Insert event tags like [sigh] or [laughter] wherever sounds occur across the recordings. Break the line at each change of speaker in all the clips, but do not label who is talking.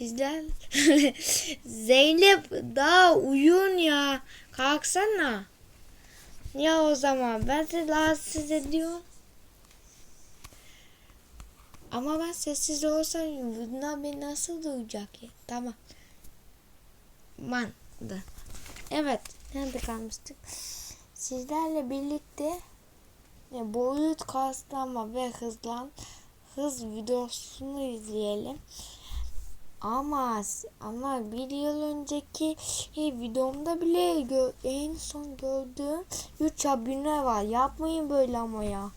Sizler [laughs] Zeynep daha uyun ya. Kalksana. Ya o zaman ben seni rahatsız ediyorum. Ama ben sessiz olsam bunlar beni nasıl duyacak ya? Tamam. Mandı. Evet. Nerede kalmıştık? Sizlerle birlikte boyut kaslama ve hızlan hız videosunu izleyelim. Ama ama bir yıl önceki e, videomda bile en son gördüğüm 3 abone var. Yapmayın böyle ama ya.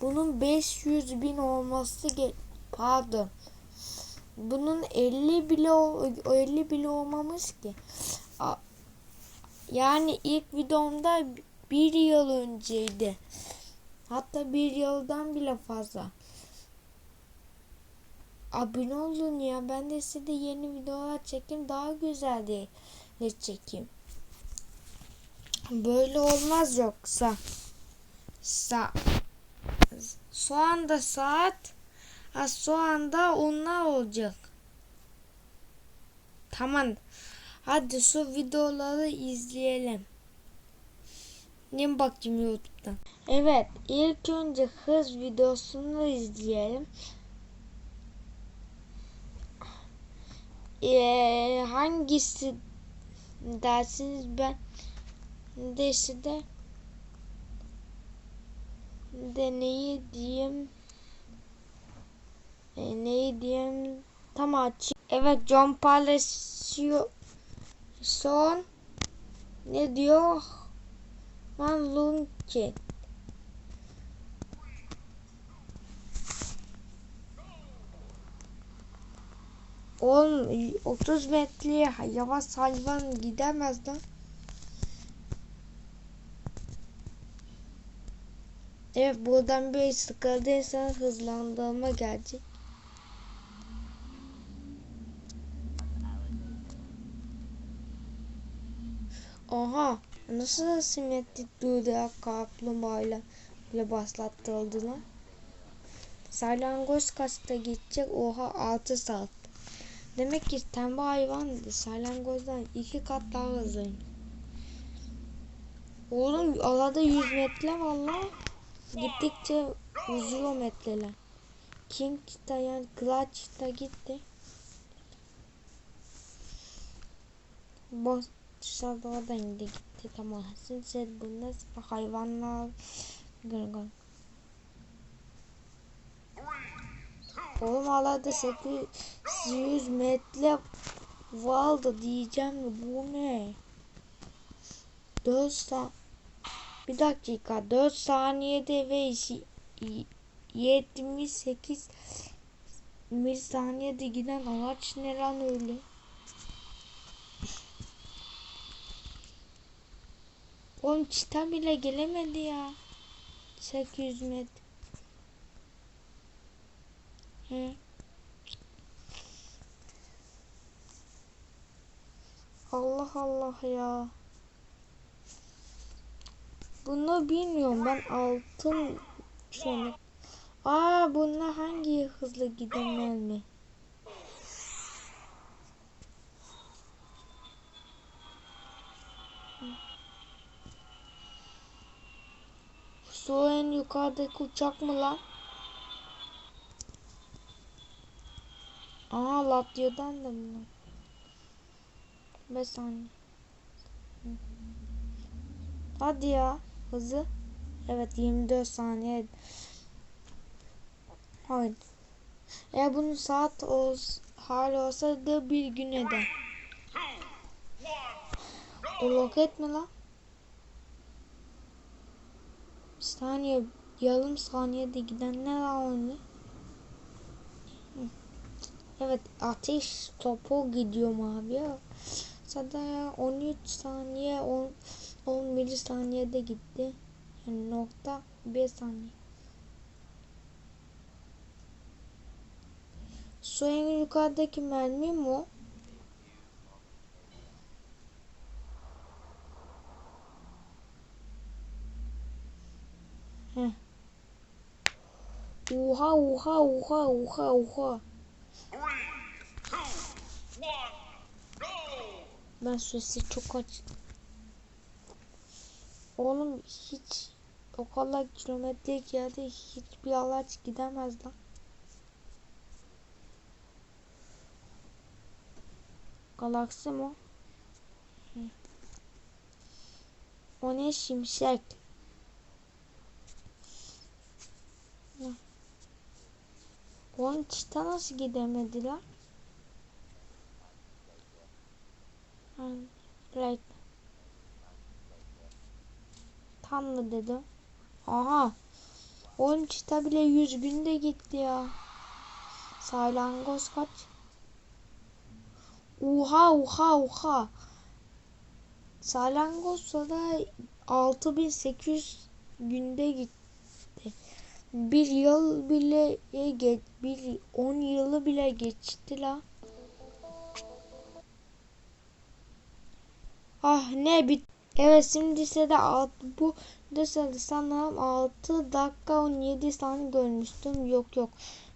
Bunun 500 bin olması ge- pardon. Bunun 50 bile ol- 50 bile olmamış ki. Yani ilk videomda bir yıl önceydi. Hatta bir yıldan bile fazla. Abone olun ya. Ben de size de yeni videolar çekeyim. Daha güzel diye çekeyim. Böyle olmaz yoksa. Sa şu anda saat ha, şu anda onlar olacak. Tamam. Hadi şu videoları izleyelim. Ne bakayım YouTube'dan. Evet, ilk önce hız videosunu izleyelim. Ee, hangisi dersiniz ben de size de neyi diyeyim e, neyi diyeyim tam aç. Evet John Palacio son ne diyor? Van Lunke. Oğlum 30 metreye yavaş hayvan gidemez lan. Evet buradan bir sıkıldıysan hızlandırma gelecek. Oha nasıl simetrik durdu kaplumbağayla böyle başlattırıldı lan. Salyangoz kaçta gidecek? Oha 6 saat. Demek ki tembel hayvan salyangozdan iki kat daha hızlıyım. Oğlum alada 100 metre valla. Gittikçe uzuyor metreler. King da yani Clutch da gitti. Boss oradan indi gitti tamam. Şimdi bunlar hayvanlar gırgır. Oğlum alada 800 metre vardı diyeceğim de bu ne? 4 sa bir dakika 4 saniyede ve 78 bir saniyede giden araç ne lan öyle? Oğlum çita bile gelemedi ya. 800 metre. Allah Allah ya. Bunu bilmiyorum ben altın sonra. Aa bunlar hangi hızlı gidenler mi? Su en yukarıdaki uçak mı lan? Aa Latya'dan da mı? 5 saniye. Hadi ya. Hızı. Evet 24 saniye. Hayır. Eğer bunun saat ol, hali olsa da bir gün eder. O roket mi lan? Bir saniye. Yarım saniyede giden ne lan öyle? Evet ateş topu gidiyor abi ya. Zaten 13 saniye 10 11 saniyede gitti. Yani nokta 1 saniye. Su en yukarıdaki mermi mi o? Heh. Oha oha oha oha oha. Ben süresi çok aç. Oğlum hiç o kadar kilometrelik yerde hiçbir araç gidemez lan. Galaksi mi. O ne şimşek? Oğlum çita nasıl gidemedi lan? Ha, Right. Tam mı dedim? Aha. Oğlum çita bile 100 günde gitti ya. Salyangoz kaç? Oha oha oha. Salyangozsa da 6800 günde gitti. Bir yıl bile geç, bir 10 yılı bile geçti la. Ah ne bit. Evet şimdi ise de alt, bu da sanırım 6 dakika 17 saniye görmüştüm. Yok yok.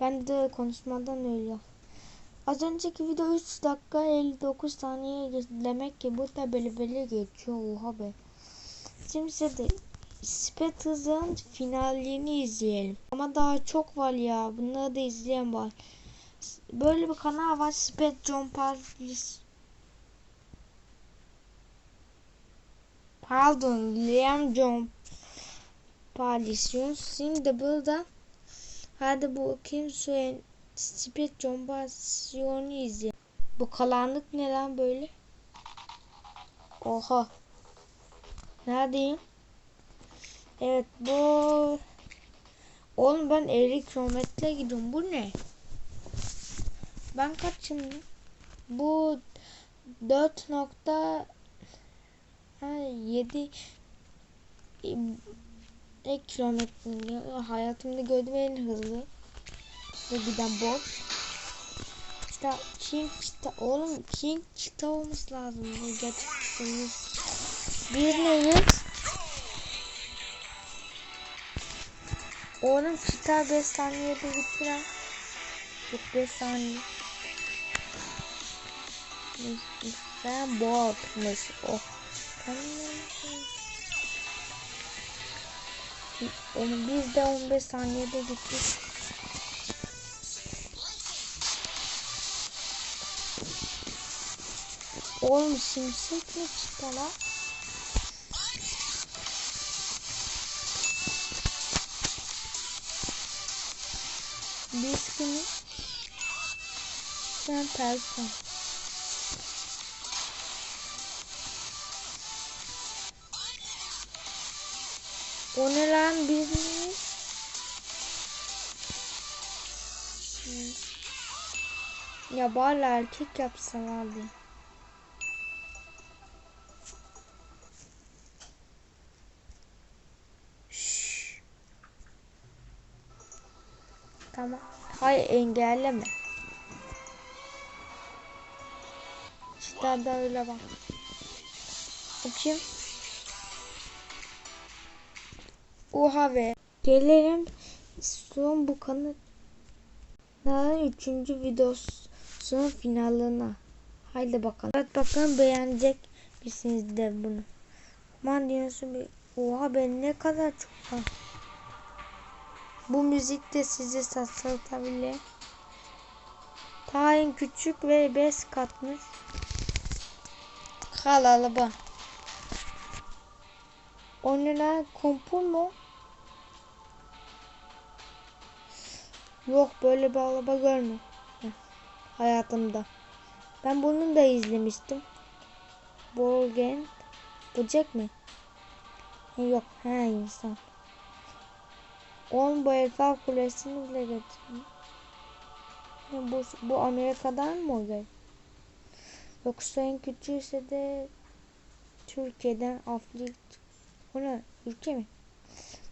Ben de konuşmadan öyle. Az önceki video 3 dakika 59 saniye demek ki bu da böyle böyle geçiyor. Oha be. Şimdi ise de Spet hızın finalini izleyelim. Ama daha çok var ya. Bunları da izleyen var. Böyle bir kanal var. Spet John Paris. Pardon. Liam John Parisyon. Şimdi burada hadi bu kim söyleyen Spet John Parisiyonu izleyelim. Bu karanlık ne lan böyle? Oha. Neredeyim? Evet bu Oğlum ben 50 kilometre gidiyorum. Bu ne? Ben kaç şimdi? Bu 4.7 e, kilometre hayatımda gördüğüm en hızlı ve giden boş. İşte King Cheetah oğlum King Cheetah olması lazım. Bu gerçekten bir neyiz? Oğlum Cheetah 5 saniyede gitti lan. Yok 5 saniye. Ben boğatmış o. Onu biz de 15 saniyede gitti. Oğlum şimşek mi çıktı lan? Biz kimi? Ben person. O ne lan biz. Ya bari erkek yapsalardı. Şşş. Tamam. Hayır engelleme. İşte öyle bak. Bakayım. Oha be. Gelelim son bu kanalın üçüncü videosunun finaline. Haydi bakalım. Evet bakalım beğenecek misiniz de bunu. Man diyorsun bir. Oha ben ne kadar çok var. Bu müzik de sizi satılabilir. Tayin küçük ve bez katmış. Kalalı bu. Onlara kumpul mu? Yok böyle bir araba görmedim. Hayatımda. Ben bunu da izlemiştim. Borgen. Böcek mi? Yok. Ha insan. On bu Eiffel Kulesi'ni bile getirmiş. Bu, bu Amerika'dan mı oluyor? Yoksa en küçüğü ise de Türkiye'den Afrika. O ne? Ülke mi?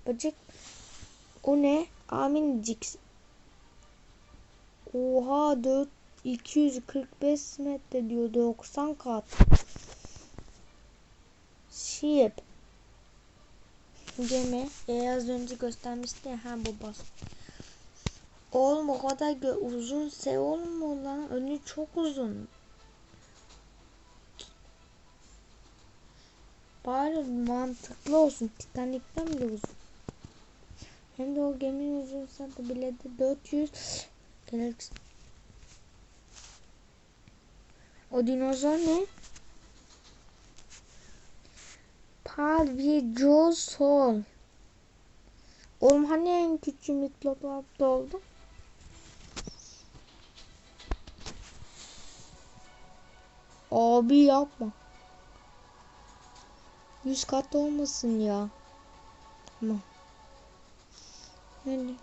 Böcek. O ne? Amincik. Oha 4 245 metre diyor 90 kat. Ship. Gemi. E, az önce göstermişti ya. Ha bu. Oğlum o kadar uzun se mu lan. Önü çok uzun. Bari mantıklı olsun. Titanik'ten bile uzun. Hem de o geminin uzun satı bile de 400 Galaxy. O dinozor ne? Palvijosol. Oğlum hani en küçük mikrobapta oldu? Abi yapma. Yüz kat olmasın ya. Tamam. Hadi.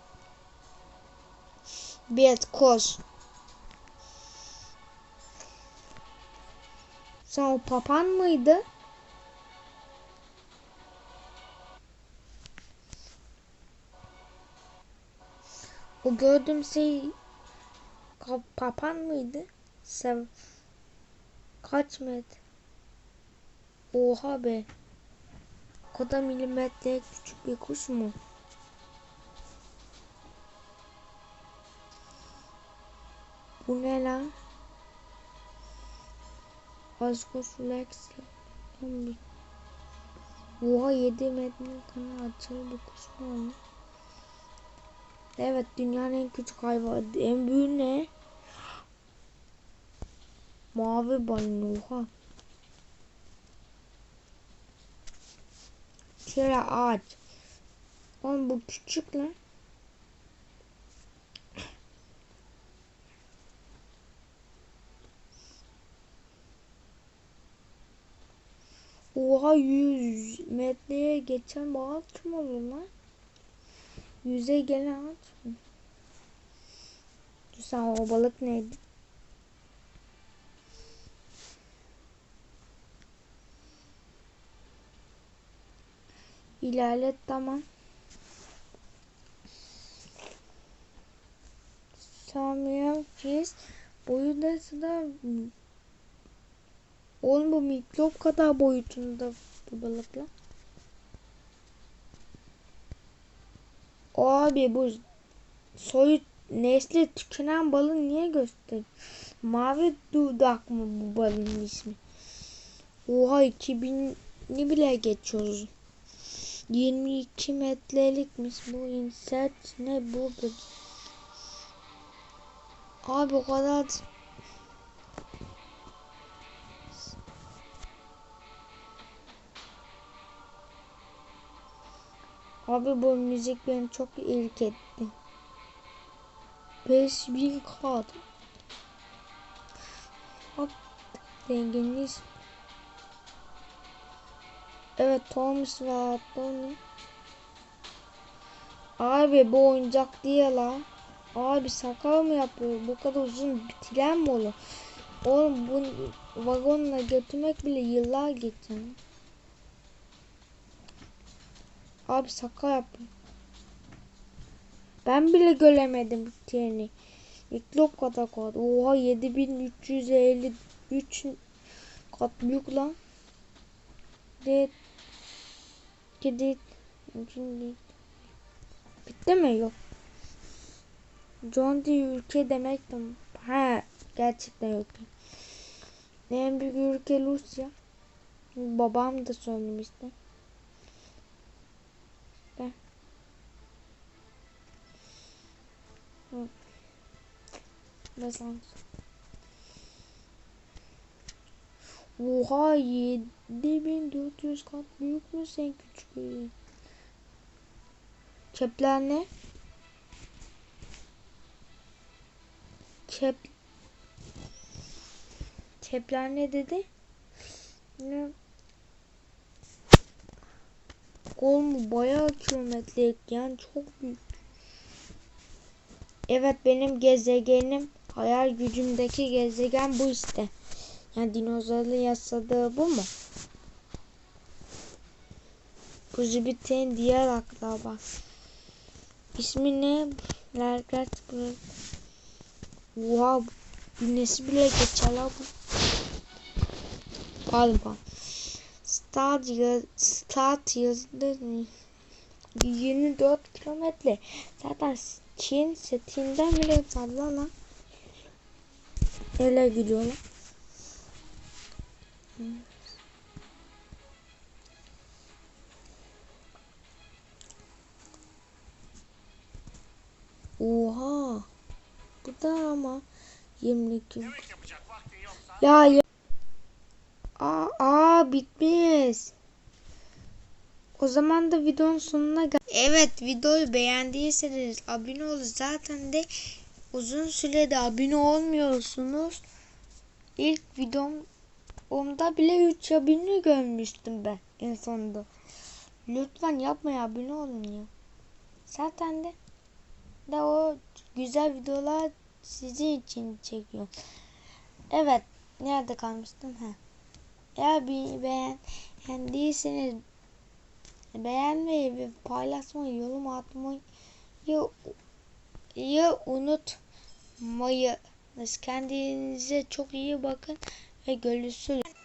Bet koş. Sen o papan mıydı? O gördüğüm şey papan mıydı? Sev Kaç metre? Oha be. O kadar milimetre küçük bir kuş mu? Bu ne lan? Ascosulax. Oha 7 metre kanı açılı bir kuş mu? Evet dünyanın en küçük hayvanı. En büyüğü ne? Mavi balon oha. Şöyle ağaç. Oğlum bu küçük lan. Oha 100 metreye geçen ağaç mı olur lan? Yüze gelen? Dur sen o balık neydi? İlerlet tamam. Samiyen fiz boyu da Oğlum bu mikrop kadar boyutunda bu balıklar. Abi bu soyu nesli tükenen balın niye göster? Mavi dudak mı bu balın ismi? Oha 2000'ni bile geçiyoruz. 22 metrelikmiş bu insert ne bu? Abi o kadar Abi bu müzik beni çok ilk etti. 5000 kat. Bak zenginliyiz. Evet Thomas ve Anthony. Abi bu oyuncak diye la. Abi sakal mı yapıyor? Bu kadar uzun tren mi olur? Oğlum bu vagonla götürmek bile yıllar geçecek. Abi sakal yapıyor. Ben bile göremedim treni. Mikrop kadar kaldı. Oha 7353 kat büyük lan. Det. Gidit. Bitti mi? Yok. John diye ülke demektim. Ha gerçekten yok. En büyük ülke Rusya. Babam da söylemişti. Mesela. Oha 7400 kat büyük mü sen küçük bir? Kepler ne? Kep Kepler ne dedi? Ne? Gol mu? Bayağı kilometrelik yani çok büyük. Evet benim gezegenim hayal gücümdeki gezegen bu işte. Yani dinozorlu yasadığı bu mu? Bu Jüpiter'in diğer akraba. İsmi ne? Lergert Wow. Güneşi bile geçer la bu. Galiba. Start, yaz, start yazdı. 24 kilometre. Zaten Çin setinden bile fazla ama öyle gidiyorum. Oha. Bu da ama 22. Ya ya. Aa, aa bitmiş. O zaman da videonun sonuna gel. Evet videoyu beğendiyseniz abone olun. Zaten de uzun sürede abone olmuyorsunuz. İlk videomda bile 3 abone görmüştüm ben en sonunda. Lütfen yapmayın abone olun ya. Zaten de de o güzel videolar sizin için çekiyor. Evet. Nerede kalmıştım? Ha. Eğer beğendiyseniz beğenmeyi ve paylaşmayı, yorum atmayı ya unutmayınız. Kendinize çok iyi bakın ve görüşürüz.